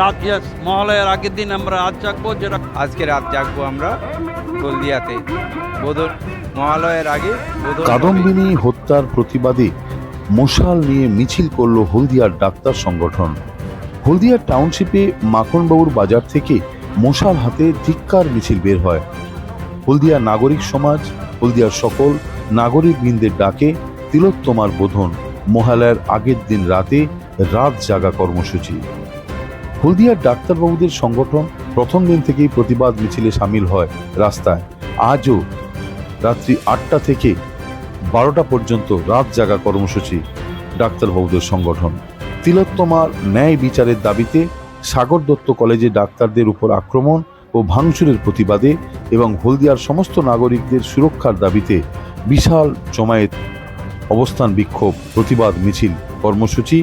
রাত মহালয়ার আগের দিন আমরা রাত জাগবো যেটা আজকে রাত জাগবো আমরা হলদিয়াতে। বোধন মহালয়ের আগে কাদম্বিনী হত্যার প্রতিবাদে মশাল নিয়ে মিছিল করল হলদিয়ার ডাক্তার সংগঠন। হলদিয়ার টাউনশিপে মাখনবাবুর বাজার থেকে মশাল হাতে ধিক্কার মিছিল বের হয়। হলদিয়া নাগরিক সমাজ হলদিয়ার সকল নাগরিক বৃন্দের ডাকে তিলোত্তমার বোধন। মহালয়ার আগের দিন রাতে রাত জাগা কর্মসূচি। হলদিয়ার ডাক্তারবাবুদের সংগঠন প্রথম দিন থেকেই প্রতিবাদ মিছিলে সামিল হয় রাস্তায়। আজও রাত্রি আটটা থেকে বারোটা পর্যন্ত রাত জাগা কর্মসূচি ডাক্তারবাবুদের সংগঠন। তিলোত্তমার ন্যায় বিচারের দাবিতে সাগর দত্ত কলেজে ডাক্তারদের উপর আক্রমণ ও ভাঙচুরের প্রতিবাদে এবং হলদিয়ার সমস্ত নাগরিকদের সুরক্ষার দাবিতে বিশাল জমায়েত অবস্থান বিক্ষোভ প্রতিবাদ মিছিল কর্মসূচি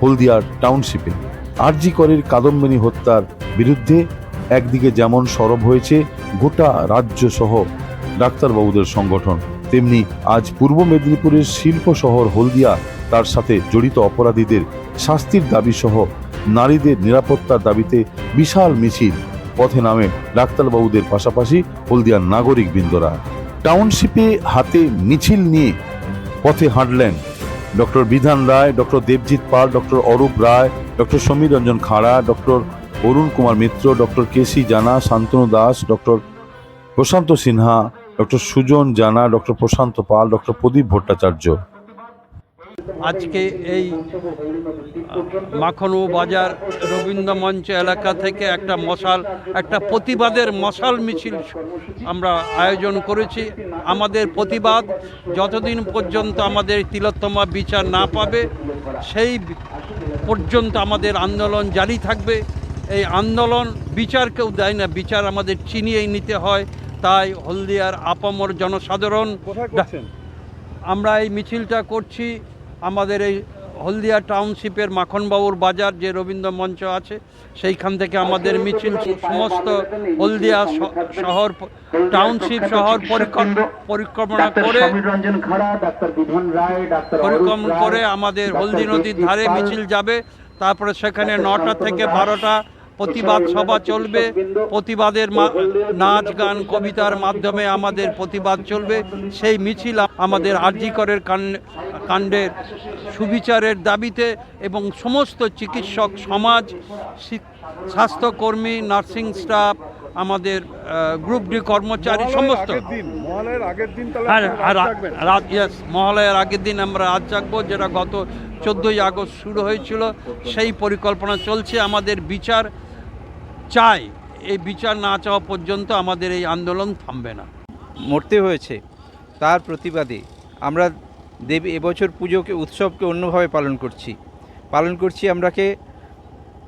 হলদিয়ার টাউনশিপে। আরজি করের কাদম্বিনী হত্যার বিরুদ্ধে একদিকে যেমন সরব হয়েছে গোটা রাজ্য সহ ডাক্তারবাবুদের সংগঠন, তেমনি আজ পূর্ব মেদিনীপুরের শিল্প শহর হলদিয়া তার সাথে জড়িত অপরাধীদের শাস্তির দাবি সহ নারীদের নিরাপত্তার দাবিতে বিশাল মিছিল পথে নামে ডাক্তারবাবুদের পাশাপাশি হলদিয়ার নাগরিক বৃন্দরা টাউনশিপে হাতে মিছিল নিয়ে পথে হাঁটলেন doctor Bidhan Roy, doctor Debjit Pal, doctor Arup Roy, doctor Samir Ranjan Khara, doctor Arun Kumar Mitra, doctor K C Jana, Shantanu Das, doctor Prashanta Sinha, doctor Sujan Jana, doctor Prashanta Pal, doctor Pradip Bhattacharya. আজকে এই মাখনু বাজার রবীন্দ্র মঞ্চ এলাকা থেকে একটা মশাল একটা প্রতিবাদের মশাল মিছিল আমরা আয়োজন করেছি। আমাদের প্রতিবাদ যতদিন পর্যন্ত আমাদের তিলোত্তমা বিচার না পাবে সেই পর্যন্ত আমাদের আন্দোলন জারি থাকবে। এই আন্দোলন বিচার কেউ দেয় না বিচার আমাদের চিনিয়েই নিতে হয়। তাই হলদিয়ার আপামর জনসাধারণ আমরা এই মিছিলটা করছি। আমাদের এই হলদিয়া টাউনশিপের মাখনবাবুর বাজার যে রবীন্দ্র মঞ্চ আছে সেইখান থেকে আমাদের মিছিল সমস্ত হলদিয়া শহর টাউনশিপ শহর পরিক্রম- করে পরিক্রমণ করে আমাদের হলদি নদীর ধারে মিছিল যাবে। তারপরে সেখানে নটা থেকে বারোটা প্রতিবাদ সভা চলবে। প্রতিবাদের নাচ গান কবিতার মাধ্যমে আমাদের প্রতিবাদ চলবে। সেই মিছিল আমাদের আর্জিকরের কান- কাণ্ডের সুবিচারের দাবিতে এবং সমস্ত চিকিৎসক সমাজ স্বাস্থ্যকর্মী নার্সিং স্টাফ আমাদের গ্রুপ ডি কর্মচারী সমস্ত। আগের দিন মহালয়ের আগের দিন হ্যাঁ রাত মহালয়ার আগের আমরা রাত জাগবো যেটা গত চোদ্দোই আগস্ট শুরু হয়েছিল। সেই পরিকল্পনা চলছে আমাদের বিচার চাই। এই বিচার না চাওয়া পর্যন্ত আমাদের এই আন্দোলন থামবে না। মরতে হয়েছে তার প্রতিবাদে আমরা দেবী এবছর পুজোকে উৎসবকে অন্যভাবে পালন করছি। পালন করছি আমরাকে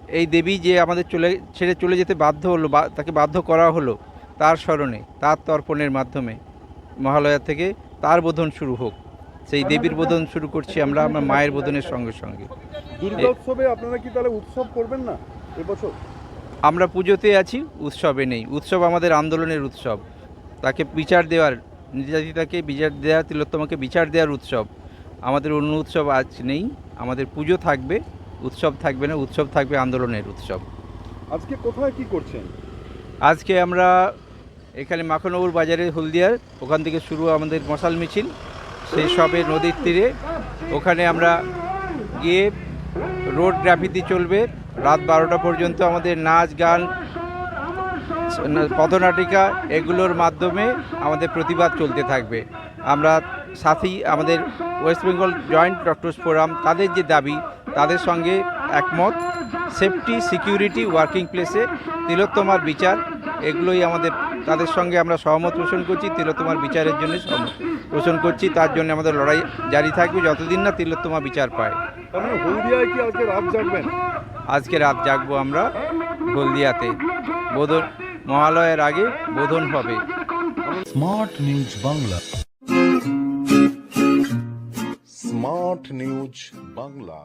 এই দেবী যে আমাদের চলে ছেড়ে চলে যেতে বাধ্য হলো বা তাকে বাধ্য করা হলো তার স্মরণে তার তর্পণের মাধ্যমে মহালয়া থেকে তার বোধন শুরু হোক। সেই দেবীর বোধন শুরু করছি আমরা আমরা মায়ের বোধনের সঙ্গে সঙ্গে। উৎসবে আপনারা কি তাহলে উৎসব করবেন না এবছর? আমরা পুজোতে আছি উৎসবে নেই। উৎসব আমাদের আন্দোলনের উৎসব। তাকে বিচার দেওয়ার নির্যাতিতাকে বিচার দেওয়ার তিলোত্তমাকে বিচার দেওয়ার উৎসব। আমাদের অন্য উৎসব আজ নেই। আমাদের পুজো থাকবে উৎসব থাকবে না উৎসব থাকবে আন্দোলনের উৎসব। আজকে কোথায় কি করছেন? আজকে আমরা এখানে মাখনবুর বাজারে হলদিয়ার ওখান থেকে শুরু আমাদের মশাল মিছিল। সেই সবে নদীর তীরে। ওখানে আমরা গিয়ে রোড গ্রাফিতি চলবে। রাত বারোটা পর্যন্ত আমাদের নাচ গান পথনাটিকা এগুলোর মাধ্যমে আমাদের প্রতিবাদ চলতে থাকবে। আমরা সাথী আমাদের West Bengal joint doctors forum তাদের যে দাবি তাদের সঙ্গে একমত। সেফটি সিকিউরিটি ওয়ার্কিং প্লেসে তিলোত্তমার বিচার এগুলোই আমাদের তাদের সঙ্গে আমরা সহমত পোষণ করছি তিলোত্তমার বিচারের জন্য সহমত পোষণ করছি তার জন্য আমাদের লড়াই জারি থাকবে যতদিন না তিলোত্তমা বিচার পায়। আজকে রাত জাগবেন? আজকে রাত জাগবো আমরা হলদিয়াতে। বোধন মহালয়ের আগে বোধন হবে smart news Bangla. Smart news Bangla.